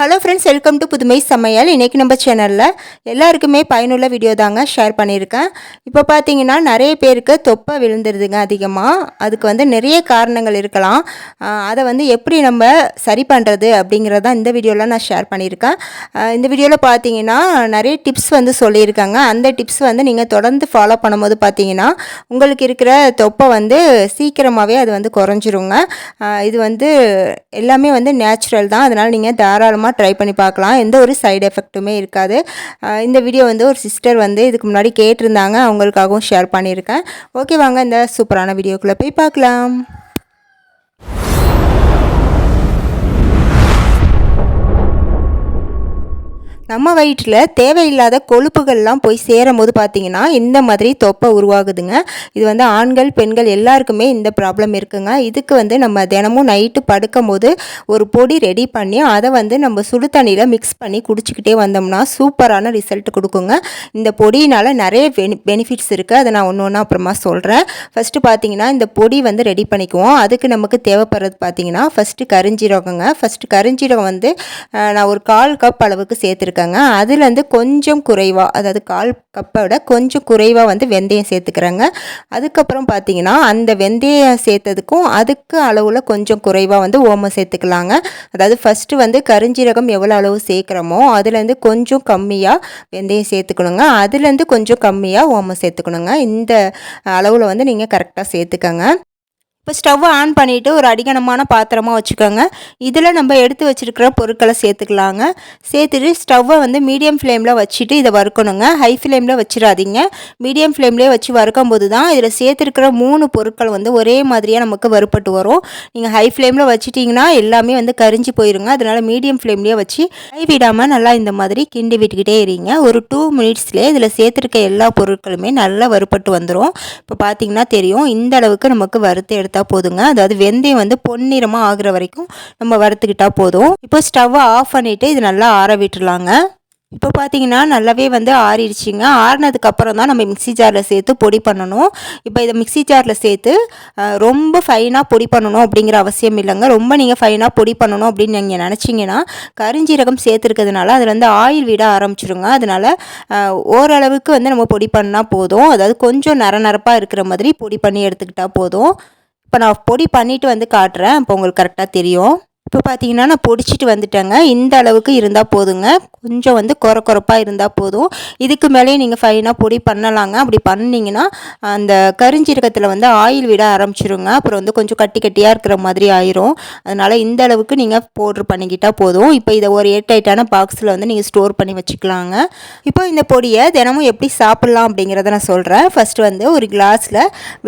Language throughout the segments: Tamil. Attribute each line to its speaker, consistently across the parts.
Speaker 1: ஹலோ ஃப்ரெண்ட்ஸ் வெல்கம் டு புதுமை சமையல் இன்றைக்கி நம்ம சேனலில் எல்லாருக்குமே பயனுள்ள வீடியோ தாங்க ஷேர் பண்ணியிருக்கேன். இப்போ பார்த்தீங்கன்னா நிறைய பேருக்கு தொப்பை விழுந்துருதுங்க அதிகமாக அதுக்கு வந்து நிறைய காரணங்கள் இருக்கலாம். அதை வந்து எப்படி நம்ம சரி பண்ணுறது அப்படிங்கிறத இந்த வீடியோவில் நான் ஷேர் பண்ணியிருக்கேன். இந்த வீடியோவில் பார்த்தீங்கன்னா நிறைய டிப்ஸ் வந்து சொல்லியிருக்காங்க. அந்த டிப்ஸ் வந்து நீங்கள் தொடர்ந்து ஃபாலோ பண்ணும்போது பார்த்தீங்கன்னா உங்களுக்கு இருக்கிற தொப்பை வந்து சீக்கிரமாகவே அது வந்து குறைஞ்சிருங்க. இது வந்து எல்லாமே வந்து நேச்சுரல் தான். அதனால் நீங்கள் தாராளமாக ட்ரை பண்ணி பார்க்கலாம். எந்த ஒரு சைடு எஃபெக்ட்டுமே இருக்காது. இந்த வீடியோ வந்து ஒரு சிஸ்டர் வந்து இதுக்கு முன்னாடி கேட்டிருந்தாங்க. அவங்களுக்காகவும் ஷேர் பண்ணியிருக்கேன். ஓகே வாங்க இந்த சூப்பரான வீடியோக்குள்ளே போய் பார்க்கலாம். நம்ம வயிற்றில் தேவையில்லாத கொழுப்புகள்லாம் போய் சேரும் போது பார்த்தீங்கன்னா இந்த மாதிரி தொப்பை உருவாகுதுங்க. இது வந்து ஆண்கள் பெண்கள் எல்லாருக்குமே இந்த ப்ராப்ளம் இருக்குங்க. இதுக்கு வந்து நம்ம தினமும் நைட்டு படுக்கும் போது ஒரு பொடி ரெடி பண்ணி அதை வந்து நம்ம சுடு தண்ணியில் மிக்ஸ் பண்ணி குடிச்சிக்கிட்டே வந்தோம்னா சூப்பரான ரிசல்ட் கொடுக்குங்க. இந்த பொடியினால் நிறைய பெனி பெனிஃபிட்ஸ் இருக்குது அதை நான் ஒன்று ஒன்றா அப்புறமா சொல்கிறேன் ஃபஸ்ட்டு பார்த்தீங்கன்னா இந்த பொடி வந்து ரெடி பண்ணிக்குவோம். அதுக்கு நமக்கு தேவைப்படுறது பார்த்தீங்கன்னா ஃபஸ்ட்டு கரிஞ்சீரகங்க. ஃபஸ்ட்டு கரிஞ்சீரகம் வந்து நான் ஒரு கால் கப் அளவுக்கு சேர்த்துருக்கேன். சேர்த்துருக்கேங்க அதுலேருந்து கொஞ்சம் குறைவாக அதாவது கால் கப்பை விட கொஞ்சம் குறைவாக வந்து வெந்தயம் சேர்த்துக்கிறாங்க. அதுக்கப்புறம் பார்த்தீங்கன்னா அந்த வெந்தயம் சேர்த்ததுக்கும் அதுக்கு அளவில் கொஞ்சம் குறைவாக வந்து ஓமம் சேர்த்துக்கலாங்க. அதாவது ஃபஸ்ட்டு வந்து கரிஞ்சீரகம் எவ்வளோ அளவு சேர்க்குறோமோ அதுலேருந்து கொஞ்சம் கம்மியாக வெந்தயம் சேர்த்துக்கணுங்க. அதுலேருந்து கொஞ்சம் கம்மியாக ஓமம் சேர்த்துக்கணுங்க. இந்த அளவில் வந்து நீங்கள் கரெக்டாக சேர்த்துக்கங்க. இப்போ ஸ்டவ் ஆன் பண்ணிவிட்டு ஒரு அடிகனமான பாத்திரமாக வச்சுக்கோங்க. இதில் நம்ம எடுத்து வச்சுருக்கிற பொருட்களை சேர்த்துக்கலாங்க. சேர்த்துட்டு ஸ்டவ்வை வந்து மீடியம் ஃப்ளேமில் வச்சுட்டு இதை வறுக்கணுங்க. ஹை ஃப்ளேமில் வச்சிடாதீங்க. மீடியம் ஃப்ளேம்லேயே வச்சு வறுக்கும் போது தான் இதில் சேர்த்துருக்கிற மூணு பொருட்கள் வந்து ஒரே மாதிரியாக நமக்கு வறுப்பட்டு வரும். நீங்கள் ஹை ஃப்ளேமில் வச்சிட்டிங்கன்னா எல்லாமே வந்து கரிஞ்சு போயிருங்க. அதனால் மீடியம் ஃப்ளேம்லேயே வச்சு கை விடாமல் நல்லா இந்த மாதிரி கிண்டி விட்டுக்கிட்டே இருங்க. ஒரு டூ மினிட்ஸ்லேயே இதில் சேர்த்துருக்க எல்லா பொருட்களுமே நல்லா வறுப்பட்டு வந்துடும் இப்போ பார்த்தீங்கன்னா தெரியும். இந்த அளவுக்கு நமக்கு வறுத்து எடுத்தால் போதுங்க. அதாவது வெந்தயம் வந்து பொன்னிறமாக ஆகிற வரைக்கும் நம்ம வறுத்துக்கிட்டால் போதும். இப்போ ஸ்டவ்வை ஆஃப் பண்ணிவிட்டு இது நல்லா ஆற விட்டுறலாங்க. இப்போ பார்த்தீங்கன்னா நல்லாவே வந்து ஆறிடுச்சிங்க. ஆறினதுக்கப்புறம் தான் நம்ம மிக்ஸி ஜாரில் சேர்த்து பொடி பண்ணணும். இப்போ இதை மிக்ஸி ஜாரில் சேர்த்து ரொம்ப ஃபைனாக பொடி பண்ணணும் அப்படிங்கிற அவசியம் இல்லைங்க. ரொம்ப நீங்கள் ஃபைனாக பொடி பண்ணணும் அப்படின்னு நீங்கள் நினச்சிங்கன்னா கரிஞ்சீரகம் சேர்த்துருக்கிறதுனால அதில் வந்து ஆயில் விட ஆரம்பிச்சிருங்க. அதனால ஓரளவுக்கு வந்து நம்ம பொடி பண்ணால் போதும். அதாவது கொஞ்சம் நர நரப்பாக இருக்கிற மாதிரி பொடி பண்ணி எடுத்துக்கிட்டால் போதும். இப்போ நான் பொடி பண்ணிவிட்டு வந்து காட்டுறேன். அப்போ உங்களுக்கு கரெக்டாக தெரியும். இப்போ பார்த்தீங்கன்னா நான் பொடிச்சிட்டு வந்துட்டேங்க. இந்த அளவுக்கு இருந்தால் போதுங்க. கொஞ்சம் வந்து குற குறப்பாக இருந்தால் போதும். இதுக்கு மேலேயே நீங்கள் ஃபைனாக பொடி பண்ணலாங்க. அப்படி பண்ணிங்கன்னா அந்த கரிஞ்சீரகத்தில் வந்து ஆயில் விட ஆரம்பிச்சிருங்க. அப்புறம் வந்து கொஞ்சம் கட்டி கட்டியாக இருக்கிற மாதிரி ஆயிரும். அதனால் இந்த அளவுக்கு நீங்கள் பவுட்ரு பண்ணிக்கிட்டால் போதும். இப்போ இதை ஒரு ஏட்டைட்டான பாக்ஸில் வந்து நீங்கள் ஸ்டோர் பண்ணி வச்சுக்கலாங்க. இப்போ இந்த பொடியை தினமும் எப்படி சாப்பிட்லாம் அப்படிங்கிறத நான் சொல்கிறேன் ஃபஸ்ட்டு வந்து ஒரு கிளாஸில்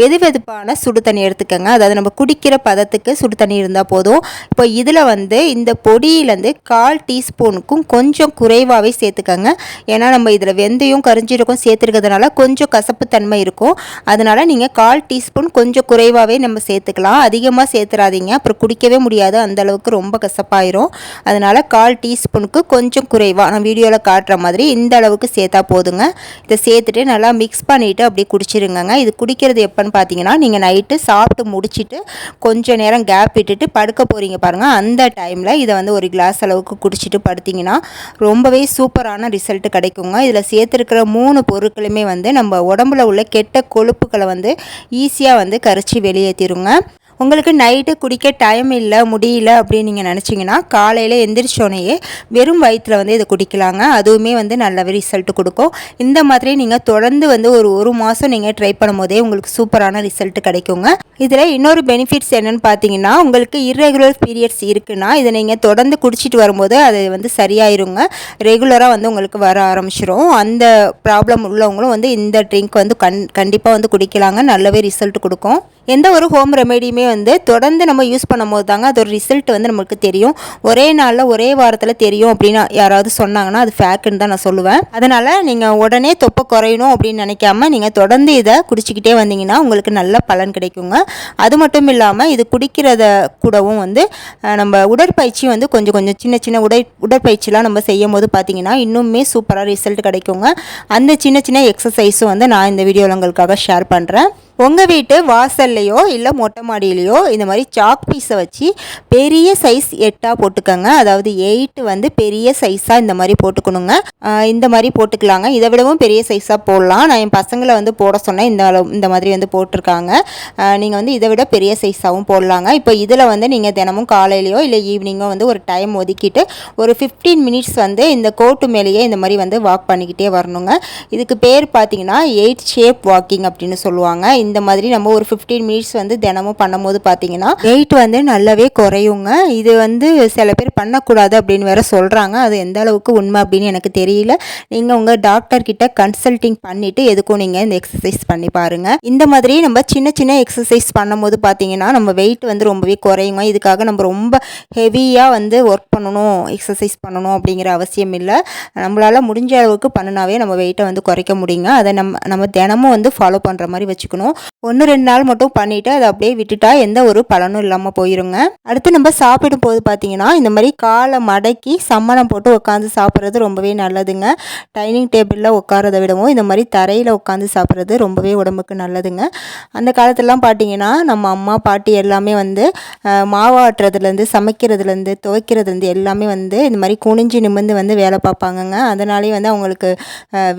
Speaker 1: வெது வெதுப்பான சுடு தண்ணி எடுத்துக்கோங்க. அதாவது நம்ம குடிக்கிற பதத்துக்கு சுடு தண்ணி இருந்தால் போதும். இப்போ இது இதில் வந்து இந்த பொடியிலேருந்து கால் டீஸ்பூனுக்கும் கொஞ்சம் குறைவாகவே சேர்த்துக்கோங்க. ஏன்னா நம்ம இதில் வெந்தயம் கரிஞ்சீரகம் சேர்த்துருக்கிறதுனால கொஞ்சம் கசப்புத்தன்மை இருக்கும். அதனால் நீங்கள் கால் டீஸ்பூன் கொஞ்சம் குறைவாகவே நம்ம சேர்த்துக்கலாம். அதிகமாக சேர்த்துறாதீங்க. அப்புறம் குடிக்கவே முடியாது. அந்த அளவுக்கு ரொம்ப கசப்பாயிரும். அதனால் கால் டீஸ்பூனுக்கு கொஞ்சம் குறைவாக நான் வீடியோவில் காட்டுற மாதிரி இந்த அளவுக்கு சேர்த்தா போதுங்க. இதை சேர்த்துட்டு நல்லா மிக்ஸ் பண்ணிவிட்டு அப்படி குடிச்சிருங்கங்க. இது குடிக்கிறது எப்போன்னு பார்த்தீங்கன்னா நீங்கள் நைட்டு சாப்பிட்டு முடிச்சிட்டு கொஞ்சம் நேரம் கேப் விட்டுட்டு படுக்க போகிறீங்க பாருங்கள் அந்த டைமில் இதை வந்து ஒரு கிளாஸ் அளவுக்கு குடிச்சிட்டு படுத்திங்கன்னா ரொம்பவே சூப்பரான ரிசல்ட் கிடைக்குங்க. இதில் சேர்த்துருக்கிற மூணு பொருட்களுமே வந்து நம்ம உடம்புல உள்ள கெட்ட கொழுப்புகளை வந்து ஈஸியாக வந்து கரைச்சி வெளியேற்றிருங்க உங்களுக்கு நைட்டு குடிக்க டைம் இல்லை முடியல அப்படின்னு நீங்கள் நினச்சிங்கன்னா காலையில் எந்திரிச்சோனையே வெறும் வயிற்றில் வந்து இதை குடிக்கலாங்க. அதுவுமே வந்து நல்லாவே ரிசல்ட் கொடுக்கும். இந்த மாதிரி நீங்கள் தொடர்ந்து வந்து ஒரு ஒரு மாதம் நீங்கள் ட்ரை பண்ணும்போதே உங்களுக்கு சூப்பரான ரிசல்ட் கிடைக்குங்க. இதில் இன்னொரு பெனிஃபிட்ஸ் என்னென்னு பார்த்தீங்கன்னா உங்களுக்கு இர்ரெகுலர் பீரியட்ஸ் இருக்குன்னா இதை நீங்கள் தொடர்ந்து குடிச்சிட்டு வரும்போது அது வந்து சரியாயிருங்க. ரெகுலராக வந்து உங்களுக்கு வர ஆரம்பிச்சிடும் அந்த ப்ராப்ளம் உள்ளவங்களும் வந்து இந்த ட்ரிங்க் வந்து கண் கண்டிப்பாக வந்து குடிக்கலாங்க. நல்லாவே ரிசல்ட் கொடுக்கும். எந்த ஒரு ஹோம் ரெமெடியுமே வந்து தொடர்ந்து நம்ம யூஸ் பண்ணும்போது தாங்க அதோட ரிசல்ட் வந்து நம்மளுக்கு தெரியும். ஒரே நாளில் ஒரே வாரத்தில் தெரியும் அப்படின்னு யாராவது சொன்னாங்கன்னா அது ஃபேக்குன்னு தான் நான் சொல்லுவேன். அதனால் நீங்கள் உடனே தொப்பை குறையணும் அப்படின்னு நினைக்காம நீங்கள் தொடர்ந்து இதை குடிச்சிக்கிட்டே வந்தீங்கன்னா உங்களுக்கு நல்ல பலன் கிடைக்குங்க. அது மட்டும் இல்லாமல் இது குடிக்கிறத கூடவும் வந்து நம்ம உடற்பயிற்சி வந்து கொஞ்சம் கொஞ்சம் சின்ன சின்ன உடை உடற்பயிற்சிலாம் நம்ம செய்யும் போது பார்த்தீங்கன்னா இன்னுமே சூப்பராக ரிசல்ட் கிடைக்குங்க. அந்த சின்ன சின்ன எக்ஸசைஸும் வந்து நான் இந்த வீடியோவில் உங்களுக்காக ஷேர் பண்ணுறேன் உங்கள் வீட்டு வாசல்லையோ இல்லை மொட்டை மாடியிலையோ இந்த மாதிரி சாக் பீஸை வச்சு பெரிய சைஸ் எட்டாக போட்டுக்கோங்க. அதாவது எயிட்டு வந்து பெரிய சைஸாக இந்த மாதிரி போட்டுக்கணுங்க. இந்த மாதிரி போட்டுக்கலாங்க. இதை விடவும் பெரிய சைஸாக போடலாம். நான் என் பசங்களை வந்து போட சொன்னேன். இந்த அளவு இந்த மாதிரி வந்து போட்டிருக்காங்க. நீங்கள் வந்து இதை விட பெரிய சைஸாகவும் போடலாங்க. இப்போ இதில் வந்து நீங்கள் தினமும் காலையிலையோ இல்லை ஈவினிங்கோ வந்து ஒரு டைம் ஒதுக்கிட்டு ஒரு ஃபிஃப்டீன் மினிட்ஸ் வந்து இந்த கோட்டு மேலேயே இந்த மாதிரி வந்து வாக் பண்ணிக்கிட்டே வரணுங்க. இதுக்கு பேர் பார்த்தீங்கன்னா எயிட் ஷேப் வாக்கிங் அப்படின்னு சொல்லுவாங்க. இந்த இந்த மாதிரி நம்ம ஒரு ஃபிஃப்டீன் மினிட்ஸ் வந்து தினமும் பண்ணும்போது பார்த்தீங்கன்னா வெயிட் வந்து நல்லாவே குறையுங்க. இது வந்து சில பேர் பண்ணக்கூடாது அப்படின்னு வேற சொல்கிறாங்க அது எந்த அளவுக்கு உண்மை அப்படின்னு எனக்கு தெரியல. நீங்கள் உங்கள் டாக்டர் கிட்ட கன்சல்டிங் பண்ணிவிட்டு எதுக்கும் நீங்கள் இந்த எக்ஸசைஸ் பண்ணி பாருங்கள் இந்த மாதிரி நம்ம சின்ன சின்ன எக்ஸசைஸ் பண்ணும்போது பார்த்தீங்கன்னா நம்ம வெயிட் வந்து ரொம்பவே குறையுங்க. இதுக்காக நம்ம ரொம்ப ஹெவியாக வந்து ஒர்க் பண்ணணும் எக்ஸசைஸ் பண்ணணும் அப்படிங்கிற அவசியம் இல்லை. நம்மளால் முடிஞ்ச அளவுக்கு பண்ணினாவே நம்ம வெயிட்டை வந்து குறைக்க முடியுங்க. அதை நம்ம நம்ம தினமும் வந்து ஃபாலோ பண்ணுற மாதிரி வச்சுக்கணும். ஒன்று ரெண்டு நாள் மட்டும் பண்ணிவிட்டு அதை அப்படியே விட்டுட்டா எந்த ஒரு பலனும் இல்லாமல் போயிருங்க. அடுத்து நம்ம சாப்பிடும் போது பார்த்தீங்கன்னா இந்த மாதிரி காலை மடக்கி சம்மணம் போட்டு உட்காந்து சாப்பிட்றது ரொம்பவே நல்லதுங்க. டைனிங் டேபிளில் உட்காரத விடவும் இந்த மாதிரி தரையில் உட்காந்து சாப்பிட்றது ரொம்பவே உடம்புக்கு நல்லதுங்க. அந்த காலத்துலலாம் பார்த்தீங்கன்னா நம்ம அம்மா பாட்டி எல்லாமே வந்து மாவாட்டுறதுலேருந்து சமைக்கிறதுலேருந்து துவைக்கிறதுலேருந்து எல்லாமே வந்து இந்த மாதிரி குனிஞ்சு நிமிர்ந்து வந்து வேலை பார்ப்பாங்கங்க. அதனாலே வந்து அவங்களுக்கு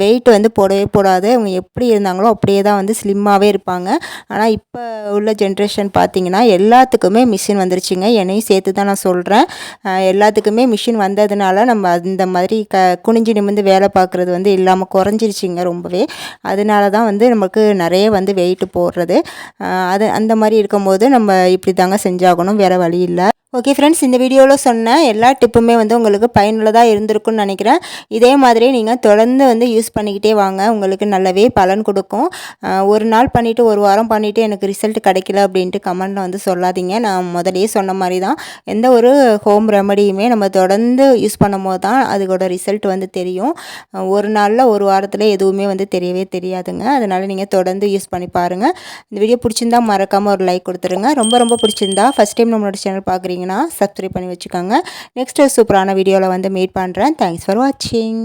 Speaker 1: வெயிட் வந்து போடவே போடாது. அவங்க எப்படி இருந்தாங்களோ அப்படியே தான் வந்து ஸ்லிம்மாகவே இருப்பாங்க. இருப்பாங்க. ஆனால் இப்போ உள்ள ஜென்ரேஷன் பார்த்திங்கன்னா எல்லாத்துக்குமே மிஷின் வந்துருச்சுங்க. என்னையும் சேர்த்து தான் நான் சொல்கிறேன் எல்லாத்துக்குமே மிஷின் வந்ததுனால நம்ம அந்த மாதிரி க குனிஞ்சு நிமிந்து வேலை பார்க்குறது வந்து இல்லாமல் குறைஞ்சிருச்சிங்க ரொம்பவே. அதனால தான் வந்து நமக்கு நிறைய வந்து வெயிட்டு போடுறது. அது அந்த மாதிரி இருக்கும்போது நம்ம இப்படி தாங்க செஞ்சாகணும். வேறு வழி இல்லை. ஓகே ஃப்ரெண்ட்ஸ் இந்த வீடியோவில் சொன்ன எல்லா டிப்புமே வந்து உங்களுக்கு பயனுள்ளதாக இருந்திருக்குன்னு நினைக்கிறேன். இதே மாதிரி நீங்கள் தொடர்ந்து வந்து யூஸ் பண்ணிக்கிட்டே வாங்க. உங்களுக்கு நல்லாவே பலன் கொடுக்கும். ஒரு நாள் பண்ணிவிட்டு ஒரு வாரம் பண்ணிவிட்டு எனக்கு ரிசல்ட் கிடைக்கல அப்படின்ட்டு கமெண்ட்டில் வந்து சொல்லாதீங்க. நான் முதலே சொன்ன மாதிரி தான். எந்த ஒரு ஹோம் ரெமடியுமே நம்ம தொடர்ந்து யூஸ் பண்ணும் போது தான் அதோட ரிசல்ட் வந்து தெரியும். ஒரு நாளில் ஒரு வாரத்தில் எதுவுமே வந்து தெரியவே தெரியாதுங்க. அதனால் நீங்கள் தொடர்ந்து யூஸ் பண்ணி பாருங்கள் இந்த வீடியோ பிடிச்சிருந்தா மறக்காமல் ஒரு லைக் கொடுத்துருங்க. ரொம்ப ரொம்ப பிடிச்சிருந்தா ஃபஸ்ட் டைம் நம்மளோட சேனல் பார்க்குறீங்க பார்த்தீங்கன்னா சப்ஸ்கிரைப் பண்ணி வச்சுக்கோங்க. நெக்ஸ்ட் சூப்பரான வீடியோவில் வந்து மீட் பண்ணுறேன் தேங்க்ஸ் ஃபார் வாட்சிங்